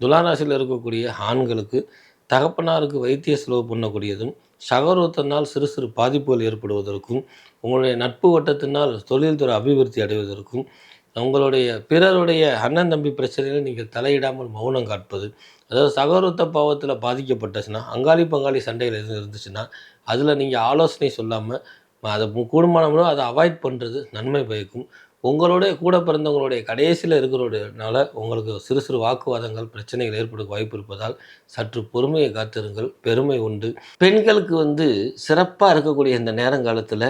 துலாராசியில் இருக்கக்கூடிய ஆண்களுக்கு தகப்பனாருக்கு வைத்திய செலவு பண்ணக்கூடியதும் சகோதரத்தினால் சிறு சிறு பாதிப்புகள் ஏற்படுவதற்கும் உங்களுடைய நட்பு வட்டத்தினால் தொழில்துறை அபிவிருத்தி அடைவதற்கும் உங்களுடைய பிறருடைய அண்ணன் தம்பி பிரச்சனையில் நீங்கள் தலையிடாமல் மௌனம் காட்பது அதாவது சகோதரத்த பாவத்தில் பாதிக்கப்பட்டுச்சுன்னா அங்காளி பங்காளி சண்டையில் எதுவும் இருந்துச்சுன்னா அதில் நீங்கள் ஆலோசனை சொல்லாமல் அதை மு- கூடுமானமோ அதை அவாய்ட் பண்ணுறது நன்மை பயக்கும். உங்களுடைய கூட பிறந்தவங்களுடைய கடைசியில் இருக்கிறதுனால உங்களுக்கு சிறு சிறு வாக்குவாதங்கள் பிரச்சனைகள் ஏற்பட வாய்ப்பு இருப்பதால் சற்று பொறுமையை காத்திருங்கள். பெருமை உண்டு. பெண்களுக்கு வந்து சிறப்பாக இருக்கக்கூடிய இந்த நேரங்காலத்தில்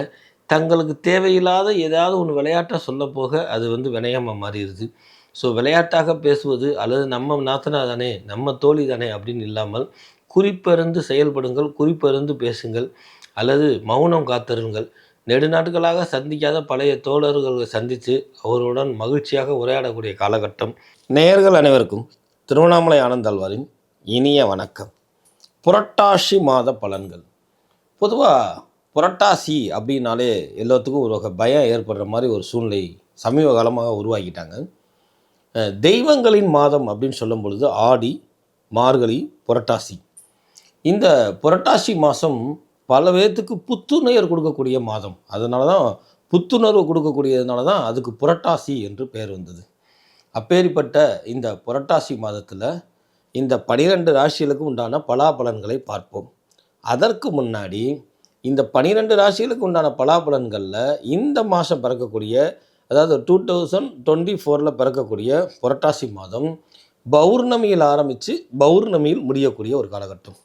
தங்களுக்கு தேவையில்லாத ஏதாவது ஒன்று விளையாட்டாக சொல்ல போக அது வந்து வினயமாக மாறிடுது. ஸோ விளையாட்டாக பேசுவது அல்லது நம்ம நாத்தனா தானே நம்ம தோழி தானே அப்படின்னு இல்லாமல் குறிப்பறிந்து செயல்படுங்கள் குறிப்பறிந்து பேசுங்கள் அல்லது மௌனம் காத்திருங்கள். நெடுநாட்களாக சந்திக்காத பழைய தோழர்களை சந்தித்து அவருடன் மகிழ்ச்சியாக உரையாடக்கூடிய காலகட்டம். நேயர்கள் அனைவருக்கும் திருவண்ணாமலை ஆனந்தாழ்வாரின் இனிய வணக்கம். புரட்டாசி மாத பலன்கள். பொதுவாக புரட்டாசி அப்படின்னாலே எல்லாத்துக்கும் ஒரு வகை பயம் ஏற்படுற மாதிரி ஒரு சூழ்நிலை சமீப காலமாக உருவாக்கிட்டாங்க. தெய்வங்களின் மாதம் அப்படின்னு சொல்லும் பொழுது ஆடி மார்கழி புரட்டாசி. இந்த புரட்டாசி மாதம் பல பேர்த்துக்கு புத்துணர்வு கொடுக்கக்கூடிய மாதம். அதனால தான் புத்துணர்வு கொடுக்கக்கூடியதுனால தான் அதுக்கு புரட்டாசி என்று பெயர் வந்தது. அப்பேற்பட்ட இந்த புரட்டாசி மாதத்தில் இந்த பனிரெண்டு ராசிகளுக்கு உண்டான பலாபலன்களை பார்ப்போம். அதற்கு முன்னாடி இந்த பனிரெண்டு ராசிகளுக்கு உண்டான பலாபலன்களில் இந்த மாதம் பிறக்கக்கூடிய அதாவது டூ தௌசண்ட் டுவெண்ட்டி ஃபோரில் பிறக்கக்கூடிய புரட்டாசி மாதம் பௌர்ணமியில் ஆரம்பித்து பௌர்ணமியில் முடியக்கூடிய ஒரு காலகட்டம்.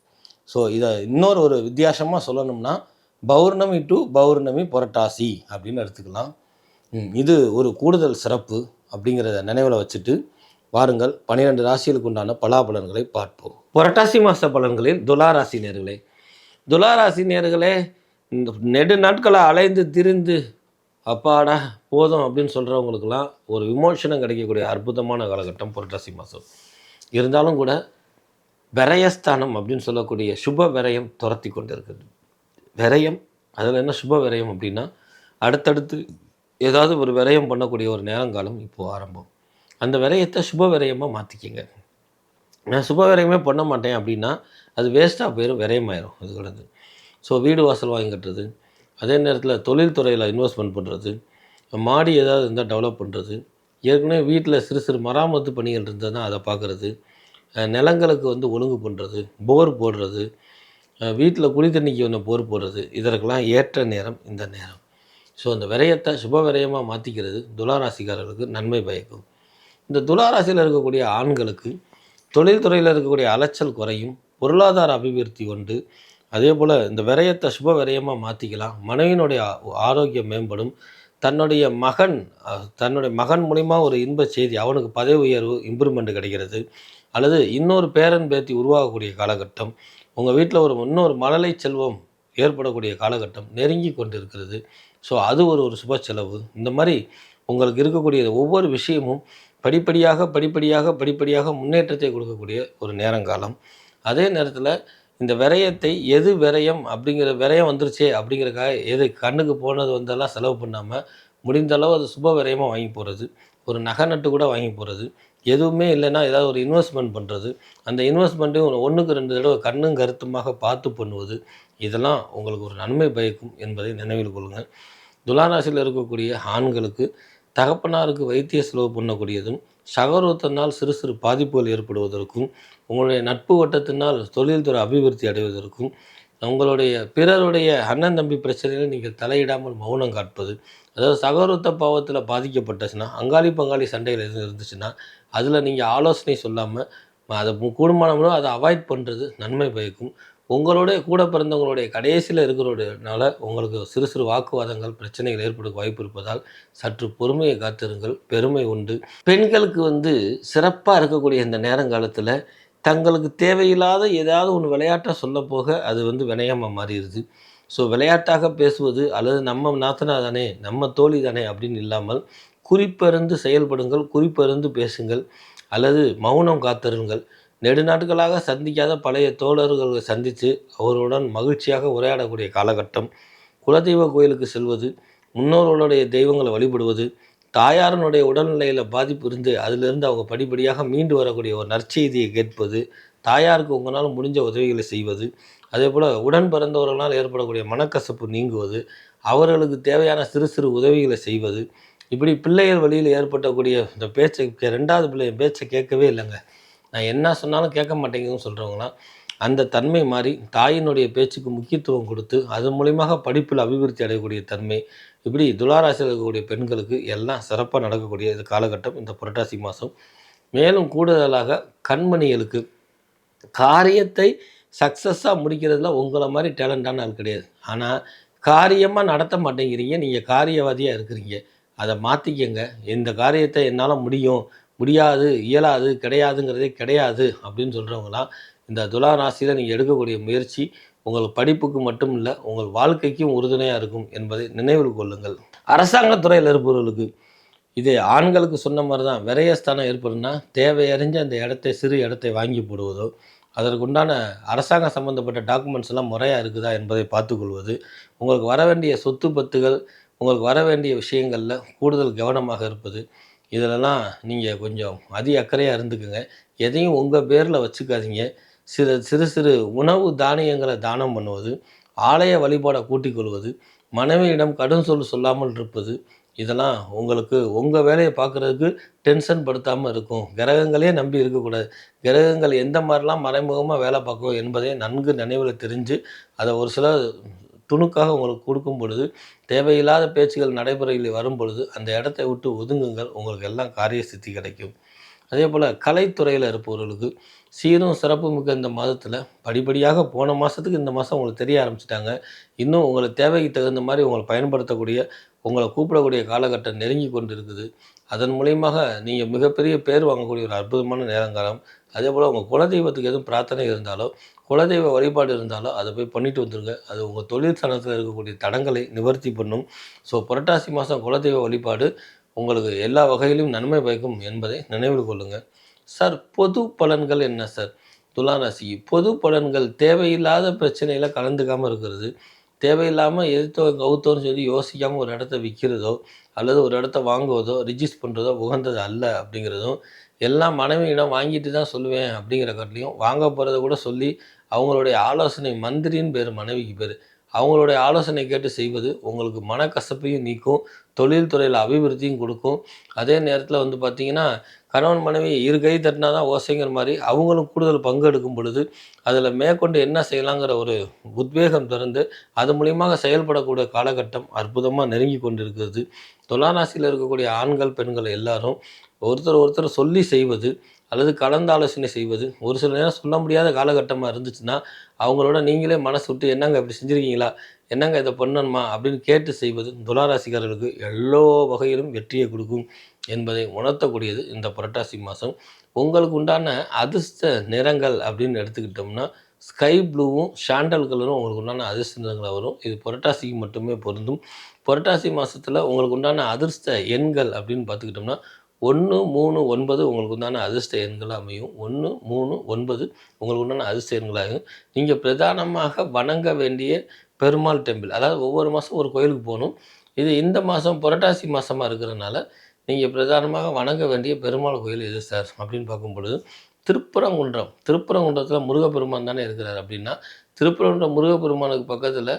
ஸோ இதை இன்னொரு ஒரு வித்தியாசமாக சொல்லணும்னா பௌர்ணமி டு பௌர்ணமி புரட்டாசி அப்படின்னு எடுத்துக்கலாம். இது ஒரு கூடுதல் சிறப்பு அப்படிங்கிறத நினைவில் வச்சுட்டு வாருங்கள். பன்னிரெண்டு ராசிகளுக்கு உண்டான பலாபலன்களை பார்ப்போம். புரட்டாசி மாத பலன்களில் துலாராசி நேர்களே. துலாராசி நேர்களே இந்த நெடு நாட்களை அலைந்து திரிந்து அப்பாடா போதும் அப்படின்னு சொல்கிறவங்களுக்கெல்லாம் ஒரு விமோசனம் கிடைக்கக்கூடிய அற்புதமான காலகட்டம் புரட்டாசி மாதம் இருந்தாலும் கூட விரயஸ்தானம் அப்படின்னு சொல்லக்கூடிய சுப விரயம் துரத்தி கொண்டு விரயம் அதில் என்ன சுப விரயம் அப்படின்னா அடுத்தடுத்து ஏதாவது ஒரு விரயம் பண்ணக்கூடிய ஒரு நேரங்காலம் இப்போது ஆரம்பம். அந்த விரயத்தை சுப விரயமாக மாற்றிக்கிங்க நான் சுப விரயமே பண்ண மாட்டேன் அப்படின்னா அது வேஸ்ட்டாக போயிடும் விரயமாயிரும் அது கிடந்து ஸோ வீடு வாசல் வாங்கி கட்டுறது அதே நேரத்தில் தொழில்துறையில் இன்வெஸ்ட்மெண்ட் பண்ணுறது மாடி ஏதாவது இருந்தால் டெவலப் பண்ணுறது ஏற்கனவே வீட்டில் சிறு சிறு மராமத்து பணிகள் இருந்ததுன்னா அதை பார்க்குறது நிலங்களுக்கு வந்து ஒழுங்கு பண்ணுறது போர் போடுறது வீட்டில் குடி தண்ணிக்கு ஒன்று போர் போடுறது இதற்கெல்லாம் ஏற்ற நேரம் இந்த நேரம். ஸோ அந்த விரயத்தை சுப விரயமாக மாற்றிக்கிறது துளாராசிக்காரர்களுக்கு நன்மை பயக்கும். இந்த துளாராசியில் இருக்கக்கூடிய ஆண்களுக்கு தொழில்துறையில் இருக்கக்கூடிய அலைச்சல் குறையும் பொருளாதார அபிவிருத்தி உண்டு. அதே போல் இந்த விரயத்தை சுப விரயமாக மாற்றிக்கலாம் மனைவியினுடைய ஆரோக்கியம் மேம்படும். தன்னுடைய மகன் தன்னுடைய மகன் மூலிமா ஒரு இன்ப செய்தி அவனுக்கு பதவி உயர்வு இம்ப்ரூவ்மெண்ட் கிடைக்கிறது. அல்லது இன்னொரு பேரன் பேத்தி உருவாகக்கூடிய காலகட்டம் உங்கள் வீட்டில் ஒரு இன்னொரு மழலை செல்வம் ஏற்படக்கூடிய காலகட்டம் நெருங்கி கொண்டு இருக்கிறது ஸோ அது ஒரு ஒரு சுப செலவு. இந்த மாதிரி உங்களுக்கு இருக்கக்கூடிய ஒவ்வொரு விஷயமும் படிப்படியாக படிப்படியாக படிப்படியாக முன்னேற்றத்தை கொடுக்கக்கூடிய ஒரு நேரங்காலம். அதே நேரத்தில் இந்த விரயத்தை எது விரயம் அப்படிங்கிற விரயம் வந்துருச்சே அப்படிங்கிறக்காக எது கண்ணுக்கு போனது வந்தெல்லாம் செலவு பண்ணாமல் முடிந்த அளவு அது சுப விரயமாக வாங்கி போகிறது ஒரு நகை நட்டு கூட வாங்கி போகிறது எதுவுமே இல்லைன்னா ஏதாவது ஒரு இன்வெஸ்ட்மெண்ட் பண்ணுறது அந்த இன்வெஸ்ட்மெண்ட்டையும் ஒன்றுக்கு ரெண்டு தடவை கண்ணும் கருத்துமாக பார்த்து பண்ணுவது இதெல்லாம் உங்களுக்கு ஒரு நன்மை பயக்கும் என்பதை நினைவில் கொள்ளுங்கள். துலாராசியில் இருக்கக்கூடிய ஆண்களுக்கு தகப்பனாருக்கு வைத்திய செலவு பண்ணக்கூடியதும் சகரோத்தனால் சிறு சிறு பாதிப்புகள் ஏற்படுவதற்கும் உங்களுடைய நட்பு வட்டத்தினால் தொழில்துறை அபிவிருத்தி அடைவதற்கும் உங்களுடைய பிறருடைய அண்ணன் தம்பி பிரச்சனையில் நீங்கள் தலையிடாமல் மௌனம் காட்பது அதாவது சகோதரத்த பாவத்தில் பாதிக்கப்பட்டுச்சுன்னா அங்காளி பங்காளி சண்டையில் எதுவும் இருந்துச்சுன்னா அதில் நீங்கள் ஆலோசனை சொல்லாமல் அதை கூடுமானவங்களும் அதை அவாய்ட் பண்ணுறது நன்மை பயக்கும். உங்களுடைய கூட பிறந்தவங்களுடைய கடைசியில் இருக்கிறதுனால உங்களுக்கு சிறு சிறு வாக்குவாதங்கள் பிரச்சனைகள் ஏற்பட வாய்ப்பு இருப்பதால் சற்று பொறுமையை காத்திருங்கள் பெருமை உண்டு. பெண்களுக்கு வந்து சிறப்பாக இருக்கக்கூடிய இந்த நேரங்காலத்தில் தங்களுக்கு தேவையில்லாத ஏதாவது ஒன்று விளையாட்டாக சொல்ல போக அது வந்து வினயமாக மாறிடுது. ஸோ விளையாட்டாக பேசுவது அல்லது நம்ம நாத்தனா தானே நம்ம தோழி தானே அப்படின்னு இல்லாமல் குறிப்பறிந்து செயல்படுங்கள் குறிப்பறிந்து பேசுங்கள் அல்லது மௌனம் காத்திருங்கள். நெடுநாட்களாக சந்திக்காத பழைய தோழர்களை சந்தித்து அவருடன் மகிழ்ச்சியாக உரையாடக்கூடிய காலகட்டம் குலதெய்வ கோயிலுக்கு செல்வது முன்னோர்களுடைய தெய்வங்களை வழிபடுவது தாயாரனுடைய உடல்நிலையில் பாதிப்பு இருந்து அதிலிருந்து அவங்க படிப்படியாக மீண்டு வரக்கூடிய ஒரு நற்செய்தியை கேட்பது தாயாருக்கு உங்களால் முடிஞ்ச உதவிகளை செய்வது அதே போல் உடன் பிறந்தவர்களால் ஏற்படக்கூடிய மனக்கசப்பு நீங்குவது அவர்களுக்கு தேவையான சிறு சிறு உதவிகளை செய்வது இப்படி பிள்ளைகள் வழியில் ஏற்பட்டக்கூடிய இந்த பேச்சை கே- ரெண்டாவது பிள்ளைய பேச்சை கேட்கவே இல்லைங்க. நான் என்ன சொன்னாலும் கேட்க மாட்டேங்குதுன்னு சொல்கிறவங்களாம் அந்த தன்மை மாறி தாயினுடைய பேச்சுக்கு முக்கியத்துவம் கொடுத்து அதன் மூலியமாக படிப்பில் அபிவிருத்தி அடையக்கூடிய தன்மை இப்படி துளாராசியில் இருக்கக்கூடிய பெண்களுக்கு எல்லாம் சிறப்பாக நடக்கக்கூடிய இந்த காலகட்டம் இந்த புரட்டாசி மாதம். மேலும் கூடுதலாக கண்மணிகளுக்கு காரியத்தை சக்ஸஸாக முடிக்கிறதுல உங்களை மாதிரி டேலண்டான ஆள் கிடையாது. ஆனால் காரியமாக நடத்த மாட்டேங்கிறீங்க நீங்கள் காரியவாதியாக இருக்கிறீங்க. அதை மாற்றிக்கங்க இந்த காரியத்தை என்னால் முடியும் முடியாது இயலாது கிடையாதுங்கிறதே கிடையாது அப்படின்னு சொல்கிறவங்களாம் இந்த துலா ராசியில் நீங்கள் எடுக்கக்கூடிய முயற்சி உங்கள் படிப்புக்கு மட்டும் இல்லை உங்கள் வாழ்க்கைக்கும் உறுதுணையாக இருக்கும் என்பதை நினைவில் கொள்ளுங்கள். அரசாங்கத்துறையில் இருப்பவர்களுக்கு இதே ஆண்களுக்கு சொன்ன மாதிரி தான் விரயஸ்தானம் ஏற்படுன்னா தேவையறிஞ்ச அந்த இடத்தை சிறு இடத்தை வாங்கி போடுவதோ அதற்குண்டான அரசாங்கம் சம்மந்தப்பட்ட டாக்குமெண்ட்ஸ் எல்லாம் முறையாக இருக்குதா என்பதை பார்த்துக்கொள்வது உங்களுக்கு வர வேண்டிய சொத்து பத்துகள் உங்களுக்கு வர வேண்டிய விஷயங்களில் கூடுதல் கவனமாக இருப்பது இதிலெல்லாம் நீங்கள் கொஞ்சம் அதி அக்கறையாக இருந்துக்குங்க. எதையும் உங்கள் பேரில் வச்சுக்காதீங்க. சிறு சிறு சிறு உணவு தானியங்களை தானம் பண்ணுவது ஆலய வழிபாடை கூட்டிக் கொள்வது மனைவியிடம் கடும் சொல் சொல்லாமல் இருப்பது இதெல்லாம் உங்களுக்கு உங்கள் வேலையை பார்க்குறதுக்கு டென்ஷன் படுத்தாமல் இருக்கும். கிரகங்களே நம்பி இருக்கக்கூடாது. கிரகங்கள் எந்த மாதிரிலாம் மறைமுகமாக வேலை பார்க்கும் என்பதை நன்கு நினைவில் தெரிஞ்சு அதை ஒரு சில துணுக்காக உங்களுக்கு கொடுக்கும் பொழுது தேவையில்லாத பேச்சுகள் நடைமுறையில் வரும் பொழுது அந்த இடத்தை விட்டு ஒதுங்குங்கள். உங்களுக்கு எல்லாம் காரிய சித்தி கிடைக்கும். அதே போல் கலைத்துறையில் இருப்பவர்களுக்கு சீரும் சிறப்பு மிக்க இந்த மாதத்தில் படிப்படியாக போன மாதத்துக்கு இந்த மாதம் உங்களுக்கு தெரிய ஆரம்பிச்சிட்டாங்க. இன்னும் உங்களுக்கு தேவைக்கு தகுந்த மாதிரி உங்களை பயன்படுத்தக்கூடிய உங்களை கூப்பிடக்கூடிய காலகட்டம் நெருங்கி கொண்டு இருக்குது அதன் மூலியமாக நீங்கள் மிகப்பெரிய பேர் வாங்கக்கூடிய ஒரு அற்புதமான நேரங்காலம். அதே போல் உங்கள் குலதெய்வத்துக்கு எதுவும் பிரார்த்தனை இருந்தாலோ குலதெய்வ வழிபாடு இருந்தாலோ அதை போய் பண்ணிட்டு வந்துருங்க. அது உங்கள் தொழிற்சனத்தில் இருக்கக்கூடிய தடங்களை நிவர்த்தி பண்ணும். ஸோ புரட்டாசி மாதம் குலதெய்வ வழிபாடு உங்களுக்கு எல்லா வகையிலும் நன்மை பயக்கும் என்பதை நினைவில் கொள்ளுங்கள் சார் பொது பலன்கள் என்ன சார்? துலா பொது பலன்கள் தேவையில்லாத பிரச்சனையில் கலந்துக்காமல் இருக்கிறது. தேவையில்லாமல் எதிர்த்தோ கவுத்தோன்னு சொல்லி யோசிக்காமல் ஒரு இடத்த விற்கிறதோ அல்லது ஒரு இடத்த வாங்குவதோ ரிஜிஸ்ட் பண்ணுறதோ உகந்தது அல்ல அப்படிங்கிறதும் எல்லாம் மனைவியிடம் வாங்கிட்டு தான் சொல்லுவேன் அப்படிங்கிற கட்டிலையும் வாங்க போகிறத கூட சொல்லி அவங்களுடைய ஆலோசனை மந்திரின்னு பேர் மனைவிக்கு பேர். அவங்களுடைய ஆலோசனை கேட்டு செய்வது உங்களுக்கு மனக்கசப்பையும் நீக்கும் தொழில்துறையில் அபிவிருத்தியும் கொடுக்கும். அதே நேரத்தில் வந்து பார்த்திங்கன்னா கணவன் மனைவி இரு கை தட்டினா தான் ஓசைங்கிற மாதிரி அவங்களும் கூடுதல் பங்கு எடுக்கும் பொழுது அதில் மேற்கொண்டு என்ன செய்யலாங்கிற ஒரு உத்வேகம் திறந்து அது மூலியமாக செயல்படக்கூடிய காலகட்டம் அற்புதமாக நெருங்கி கொண்டு இருக்கிறது துளாராசியில் இருக்கக்கூடிய ஆண்கள் பெண்கள் எல்லாரும் ஒருத்தர் ஒருத்தர் சொல்லி செய்வது அல்லது கலந்து ஆலோசனை செய்வது ஒரு சில நேரம் சொல்ல முடியாத காலகட்டமாக இருந்துச்சுன்னா அவங்களோட நீங்களே மனசு விட்டு என்னங்க இப்படி செஞ்சுருக்கீங்களா? என்னங்க இதை பண்ணணுமா? அப்படின்னு கேட்டு செய்வது துளாராசிக்காரர்களுக்கு எல்லா வகையிலும் வெற்றியை கொடுக்கும் என்பதை உணர்த்தக்கூடியது இந்த புரட்டாசி மாதம். உங்களுக்கு உண்டான அதிர்ஷ்ட நிறங்கள் அப்படின்னு எடுத்துக்கிட்டோம்னா ஸ்கை ப்ளூவும் சாண்டல் கலரும் உங்களுக்கு உண்டான அதிர்ஷ்ட நிறங்களாக வரும். இது புரட்டாசிக்கு மட்டுமே பொருந்தும். புரட்டாசி மாதத்தில் உங்களுக்கு உண்டான அதிர்ஷ்ட எண்கள் அப்படின்னு பார்த்துக்கிட்டோம்னா ஒன்று மூணு ஒன்பது உங்களுக்கு உண்டான அதிர்ஷ்ட எண்களாக அமையும். ஒன்று மூணு ஒன்பது உங்களுக்கு உண்டான அதிர்ஷ்ட எண்களாகும் நீங்கள் பிரதானமாக வணங்க வேண்டிய பெருமாள் டெம்பிள் அதாவது ஒவ்வொரு மாதம் ஒரு கோயிலுக்கு போகணும். இது இந்த மாதம் புரட்டாசி மாதமாக இருக்கிறனால நீங்கள் பிரதானமாக வணங்க வேண்டிய பெருமாள் கோயில் எது சார் அப்படின்னு பார்க்கும் பொழுது திருப்பரங்குன்றம். திருப்பரங்குன்றத்தில் முருகப்பெருமான் தானே இருக்கிறார் அப்படின்னா திருப்பரங்குன்றம் முருகப்பெருமானுக்கு பக்கத்தில்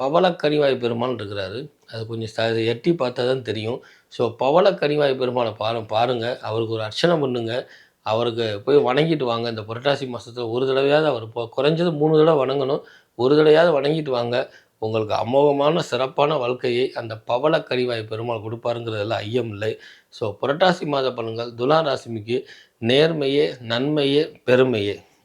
பவள கனிவாய் பெருமான் இருக்கிறாரு. அது கொஞ்சம் எட்டி பார்த்தா தான் தெரியும். ஸோ பவள கனிவாய் பெருமாளை பாரு பாருங்கள் அவருக்கு ஒரு அர்ச்சனை பண்ணுங்கள் அவருக்கு போய் வணங்கிட்டு வாங்க. இந்த புரட்டாசி மாதத்தில் ஒரு தடவையாவது அவர் இப்போ குறைஞ்சது மூணு தடவை வணங்கணும். ஒரு தடவையாவது வணங்கிட்டு வாங்க. உங்களுக்கு அமோகமான சிறப்பான வாழ்க்கையை அந்த பவள கனிவாய் பெருமாள் கொடுப்பாருங்கிறதுல ஐயம் இல்லை. ஸோ புரட்டாசி மாத பலன்கள் துலா ராசிமிக்கு நேர்மையே நன்மையே பெருமையே.